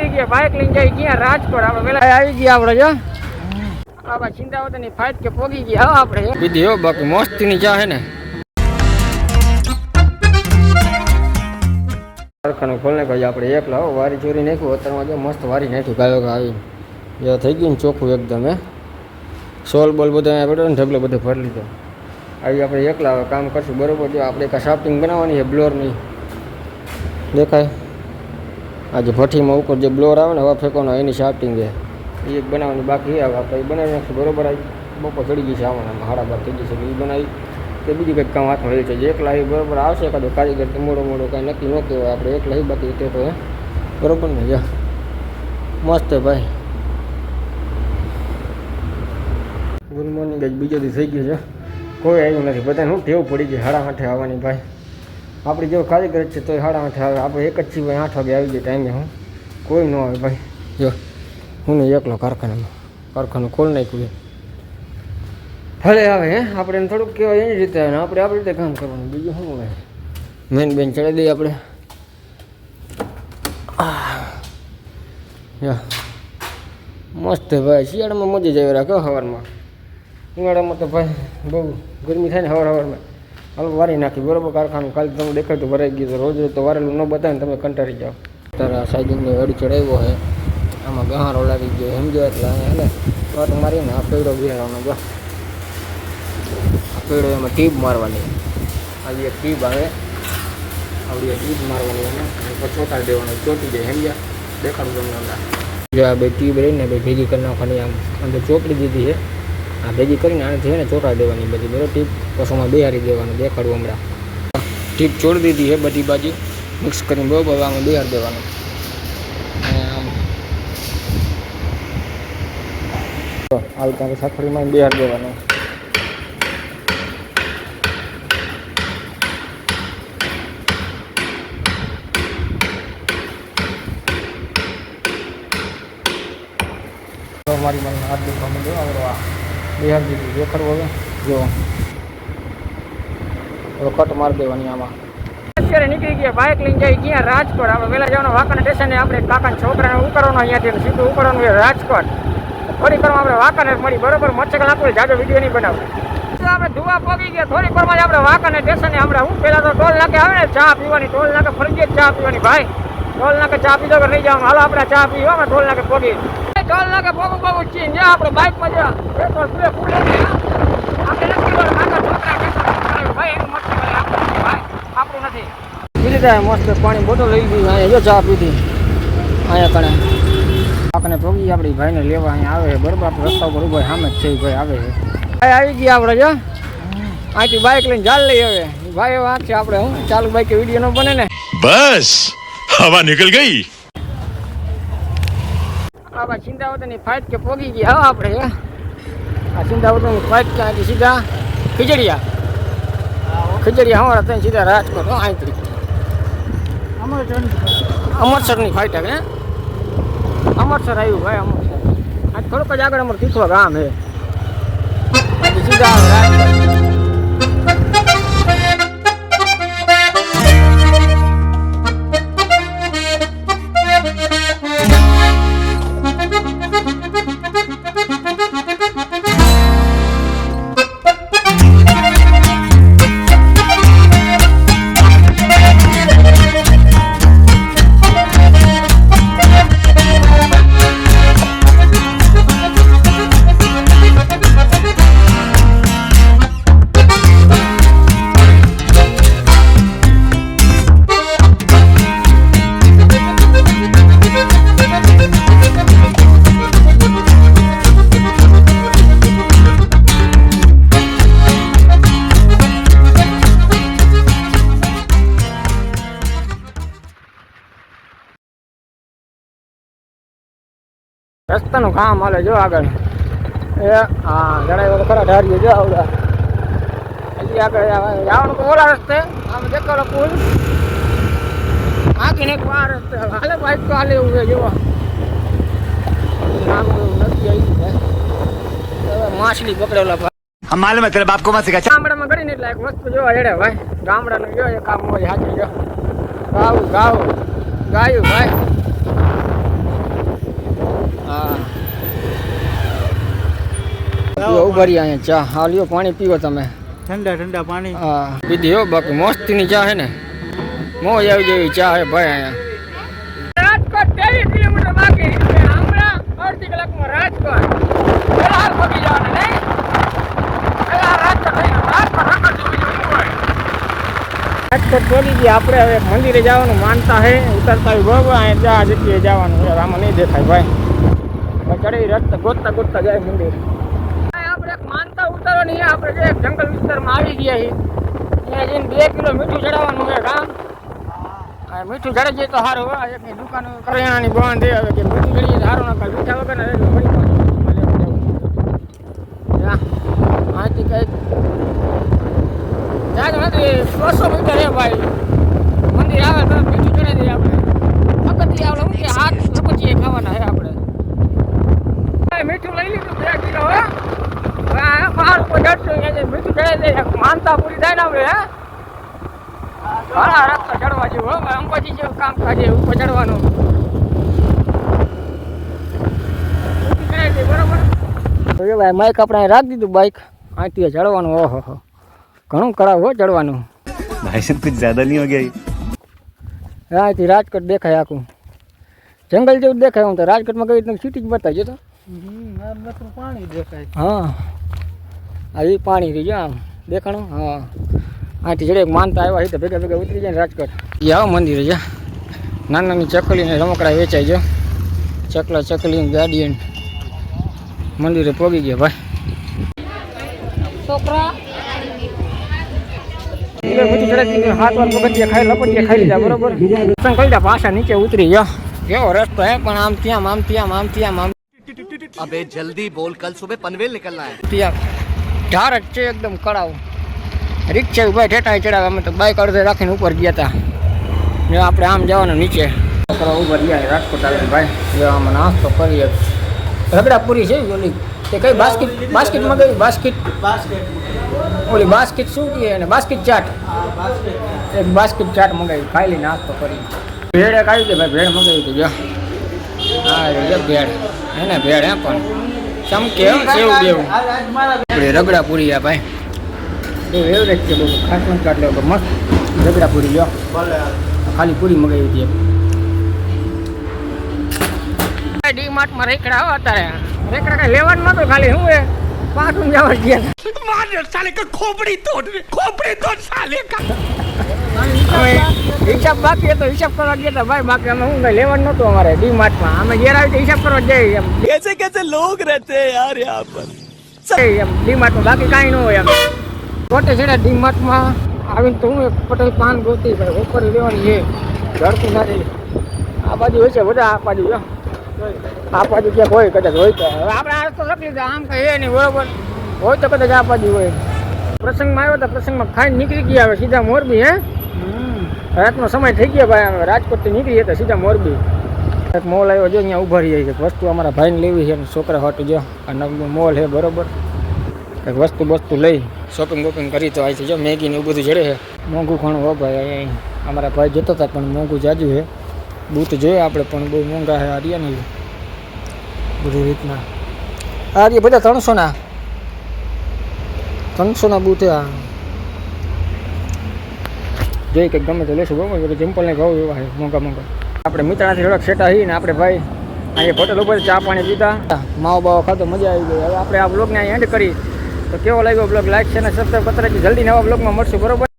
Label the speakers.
Speaker 1: નીકળી ગયા બાઇક ગયા, રાજકોટ આપણે પેલા આવી ગયા આપણે આપણા ચિંતાવતની ફાઇટ કે પોગી ગયા, હો, આપણે. દીદી હો, બાકી મસ્તીની ચા હે ને. કારખાનું ખોલને કહ્યું આપણે એકલા લાવો વારી ચોરી નાખ્યું અત્યારમાં જો મસ્ત વારી નાખ્યું ગાયો આવી. જો થઈ ગયું ને ચોખ્ખું એકદમ, હે. સોલ બોલ બધો પડ્યો ને, ઢગલો બધો ભરી લીધો. આવી આપણે એકલા કામ કરશું, બરોબર. જો આપણે એક શાફ્ટિંગ બનાવવાની છે, બ્લોરની. દેખાય. આજે ભઠ્ઠીમાં ઉપર જે બ્લોર આવે ને હવા ફેંકવાનો, એની શાફ્ટિંગ છે. એ એક બનાવવાની બાકી છે. આપણે એ બનાવી નાખશું, બરોબર આવી બપોર ચડી ગઈ છે આમાં હાડા બાર થઈ જશે એ બનાવી. કે બીજું કંઈક કામ હાથમાં રહી છે. જે એકલા એ બરોબર આવશે, એકાદો કારીગર મોડો મોડો કાંઈ નક્કી ન કહેવાય. આપણે એકલા એ બાકી તે તો બરાબર ને? જા. મસ્ત ભાઈ. Good morning. જ બીજો દી થઈ ગયો છે. કોઈ આવ્યું નથી. બધાને હું ટેવ પડી ગઈ? હાડા આઠે આવવાની ભાઈ. આપણી જો કારીગર છે તો સાડા આઠ આવે. આપણે એક જ છીએ, ભાઈ આઠ વાગે આવી જાય ટાઈમે, હું. કોઈ ન આવે, ભાઈ. જો, હું નહીં એકલો કારખાનામાં. કારખાનું ખોલ નાખ્યું ભલે આવે, હે. આપણે એને થોડુંક કહેવાય એની રીતે આવે ને આપણે આપણી રીતે કામ કરવાનું. બીજું શું હોય મેન બેન ચડાવી દઈએ આપણે. મસ્ત, ભાઈ. શિયાળામાં મજા જ આવી. રાખો સવારમાં ઉનાળામાં તો, ભાઈ, બહુ ગરમી થાય ને સવાર સવારમાં હાલ, વારી નાખી. બરોબર, કારખાનું કાલે તમે દેખાય તો ભરાઈ ગયું રોજ તો વારેલું ન બતાવે તમે કંટાળી જાઓ. તારા સાઈડિંગનો અડી ચડાવ્યો છે આમાં ગહારો લાગી ગયો. સમજો એટલે અહીંયા વાત મારીને આ પેડો બિહારવાનો જો. આ પેડો એમાં ટીપ મારવાની. આવી એક ટીપ આવે. આવડી એક ટીપ મારવાની એને. ચોટાડી દેવાનું. ચોટી જાય, સમજ્યા? દેખાડું તમને જો આ બે ટીપ રહીને બે ભેગી કરી નાખવાની આમ. અંદર ચોપડી દીધી છે. આ ભેગી કરીને આને છે ને ચોટાડી દેવાની બધી. બરોબર ટીપ પશુમાં બેહારી દેવાનું દેખાડું હમણાં. ટીપ છોડી દીધી છે બધી બાજુ. મિક્સ કરીને બરોબર આમાં બેહારી દેવાનું. અને આમ આવી રીતે સાખડીમાં બેહારી દેવાનું. મારી મને હાથ દુખવા મળ્યો આવડો આ. બેહાર દીધું દેખાડવું હવે. જો. કટ મારી દેવાની આમાં. અત્યારે નીકળી ગયા બાઇક લઈને જાય ગયા રાજકોટ. આપણે પહેલાં જવાનું વાંકાના સ્ટેશને આપણે કાકાના છોકરાને ઉકળવાનું અહીંયાથી સીધું ઉકળવાનું હોય રાજકોટ. થોડી પરમાં આપણે વાંકાને મળી, બરોબર? મચ્છર નાખવું જાજો વીડિયો નહીં બનાવે. આપણે ધુવા પોગી ગયા, થોડી પરમાં જ આપણે વાકાને સ્ટેશને આપણે હું પહેલાં તો ટોલ નાકે આવે ને ચા પીવાની, ટોલ નાકે ફરજિયાત ચા પીવાની, ભાઈ. ટોલ નાકે ચા પીધો કે નહીં જવાનું? હાલો, આપણે ચા પીવા ટોલ નાકે પોગી. ટોલ નાકા પગું પગું છીએ. જ્યાં આપણે બાઇકમાં જ્યાં પેટ્રોલ પૂરે પૂરે આપણે નથી બોલ કાકા છોકરા કેસર ભાઈ એનું મસ્ત ભાઈ આપણું નથી. પાણી બોટલ લઈ લીધી. અહીંયા જો ચા પીધી. અહીંયા કણે. આપણને પગી આપણી ભાઈને લેવા અહીંયા આવે. બરોબર રસ્તા ઉપર ઊભા સામે જ છે ભાઈ આવે ભાઈ આવી ગયા આપણે જો. અહીંથી બાઇક લઈને ચાલ લઈ હવે ભાઈ વાંક છે આપણે હું ચાલુ બાઇક વીડિયો ન બને ને.
Speaker 2: બસ હવા નીકળ ગઈ.
Speaker 1: આપણા ચિંતાવતની ફાઇટ કે પોગી ગયા આપણે આ ચિંતાવતની ફાઇટ ક્યાંથી સીધા? ખીજડીયા. ખીજડીયા હવારા ત્યાં સીધા રાજકોટ આંતરી. અહીંથી અમરસરની ફાઇટ હે? અમરસર આવ્યું, ભાઈ, અમરસર. આ થોડુંક જ આગળ અમારું તીખવા ગામ, હે? અહીંથી સીધા રસ્તાનું કામ હાલે જો આગળ. એ હા જણાવ્યો તો ખરા ઢારીએ જો આવડે. હજી આગળ જવાનું તો ઓલા રસ્તે? આમ દેખાડો પુલ બાકી એક આ રસ્તે. હાલે ભાઈ તો હાલે એવું છે જોવા નામ નથી આવી માછલી પકડેલા ભાઈ.
Speaker 3: હે બાપ કો માં
Speaker 1: ગામડામાં કરીને એટલે એક વસ્તુ જોવા હેડે ભાઈ. ગામડાનું જો એક કામ હોય હાજર જો. ગાવું ગાવું. ગાયું ભાઈ. હા. આપણે હવે મંદિરે જવાનું માનતા હે. ઉતરતા હોય ભગવાન જગ્યાએ જવાનું રામ નહીં દેખાય ભાઈ. ચડી રસ્તા ગોતતા ગોતતા જાય મંદિર. આપણે માનતા ઉતારવાની છે આપણે જે જંગલ વિસ્તારમાં આવી ગયા છીએ જઈને બે કિલો મીઠું ચડાવવાનું છે કામ મીઠું ચડે જાય તો સારું એક દુકાન કરિયાણાની બંધ હવે કે મીઠું ચડી સારું ના કાંઈ મીઠા વગર ને એટલે વળી પાછું જા, અહીંથી કંઈક જાજ નથી બસો મીટર છે ભાઈ મંદિર આવે તો મીઠું ચડાવી દઈએ આપણે પગથિયે આપણે શું કે હાથ પગથિયે ખાવાના છે આપણે ભાઈ મીઠું લઈ લીધું બે કિલો હે હવે આ પહાડ ઉપર માનતા પૂરી થાય ને આપણે હે? ઘણા રસ્તા ચડવા અંબાજી જેવું કામ કાજે ચડવાનું. માઇક આપણે રાખી દીધું બાઇક અહીંથી ચડવાનું ઓહો હો. ઘણું કરાવ હો ચડવાનું. ભાઈ રાજકોટ દેખાય આખું. જંગલ જેવું દેખાય હું તો. રાજકોટમાં કઈ તમે સિટી જ બતાવજો તો?
Speaker 4: પાણી દેખાય.
Speaker 1: હા. હા એ પાણી રહી આમ. દેખાણો? હા. આથી જડે માનતા આવ્યા હોય તો ભેગા ભેગા ઉતરી જાય ને રાજકોટ. એ આવો મંદિર છે નાની નાની ચકલીને રમકડા વેચાય જો ચકલા ચકલી ગાડી મંદિરે પોગી ગયા ભાઈ. છોકરા. હાથ પાછા નીચે ઉતરી ગયો. કેવો રસ્તો હે? પણ આમ ત્યાં આમ ત્યાં આમ ત્યાં
Speaker 3: જલ્દી બોલ કલ સુબહ પનવેલ નીકળના હે.
Speaker 1: ત્યાં ઢાર જ છે એકદમ કળાવ રિક્ષા ઊભા ઠેઠા ચડાવે. અમે તો બાઇક અડધે રાખીને ઉપર ગયા હતા ને આપણે આમ જવાનું નીચે. છોકરા ઉપર ગયા રાજકોટ આવીને ભાઈ. આમાં નાસ્તો કરીએ. રગડા પૂરી છે ઓલી. તે કઈ બાસ્કેટ બાસ્કેટમાં ગઈ બાસ્કેટ?
Speaker 4: બાસ્કેટ
Speaker 1: ઓલી બાસ્કેટ શું કહે અને બાસ્કેટ ચાટ. એક બાસ્કેટ ચાટ મંગાવી. ખાઈ લઈ નાસ્તો કરી ભેડ એક આવી છે ભાઈ. ભેડ મંગાવી હતી જો. હા ભેડ એને ભેડ હે પણ. ચમકે સેવ
Speaker 4: મારા
Speaker 1: આપણે રગડા પૂરી આ ભાઈ. બહુ એવરેજ છે બહુ ખાસ નથી કાઢ તો મસ્ત. રગડા પૂરી લો ખાલી પૂરી મગાવી હતી ડી માર્ટમાં રેકડા આવો અત્યારે. રેકડા કઈ લેવાનું નતું ખાલી શું હે બાથરૂમ જવા ગયા માર સાલે કે ખોપડી તોડ ખોપડી તોડ સાલે હિસાબ બાકી હતો હિસાબ કરવા ગયા હતા ભાઈ બાકી અમે હું લેવાનું નહોતું અમારે ડી માર્ટમાં અમે ઘેર આવી હિસાબ કરવા જઈએ એમ.
Speaker 3: કેસે કેસે લોક રહેતે યાર યહાં પર.
Speaker 1: એમ ડી માર્ટમાં બાકી કાંઈ ન હોય એમ. કોટે છેડા ડી માર્ટમાં આવીને તો હું એક પટેલ પાન ગોતી ભાઈ ઉપર લેવાની છે. ધરતી નથી આ બાજુ હોય છે બધા આ બાજુ જો જગ્યા હોય, કદાચ હોય તો. આપણે આ તો લખી લીધો, આમ કહીએ નહીં, બરોબર? હોય તો કદાચ આ બાજુ હોય. પ્રસંગમાં આવ્યો તો પ્રસંગમાં ખાઈ નીકળી ગયા હવે સીધા મોરબી, હે? રાતનો સમય થઈ ગયો ભાઈ, અમે રાજકોટથી નીકળીએ તો સીધા મોરબી. એક મોલ આવ્યો, જો અહીંયા ઊભા રહીએ છે. વસ્તુ અમારા ભાઈને લેવી છે અને છોકરા હાટું જો અને મોલ છે, બરોબર? કંઈક વસ્તુ બસ્તુ લઈ શોપિંગ વોપિંગ કરી તો આવી છે. જો મેગી ને એવું બધું જડે છે. મોંઘું ઘણું હો ભાઈ અમારા ભાઈ જતો હતા, પણ મોંઘું જાજુ છે. બૂટ જોઈએ આપણે, પણ બહુ મોંઘા છે આ નહીં બધી રીતના. આ રહ્યા બધા ત્રણસોના. ત્રણસોના બૂટ આ. જોઈ કંઈક ગમે તો લેશું બરાબર સિમ્પલને ભાવ એવા છે, મોંઘા મોંઘા. આપણે મિત્રાથી થોડાક સેટા હી ને આપણે ભાઈ અહીંયા હોટલ ઉપર ચા પાણી પીતા માવો બાવો ખાતો મજા આવી ગઈ. હવે આપણે આ બ્લોગને અહીં એન્ડ કરી. તો કેવો લાગ્યો બ્લોગ લાઈક છે અને સબસ્ક્રાઈબ કરતા જલ્દી નવા બ્લોગમાં મળશું, બરોબર?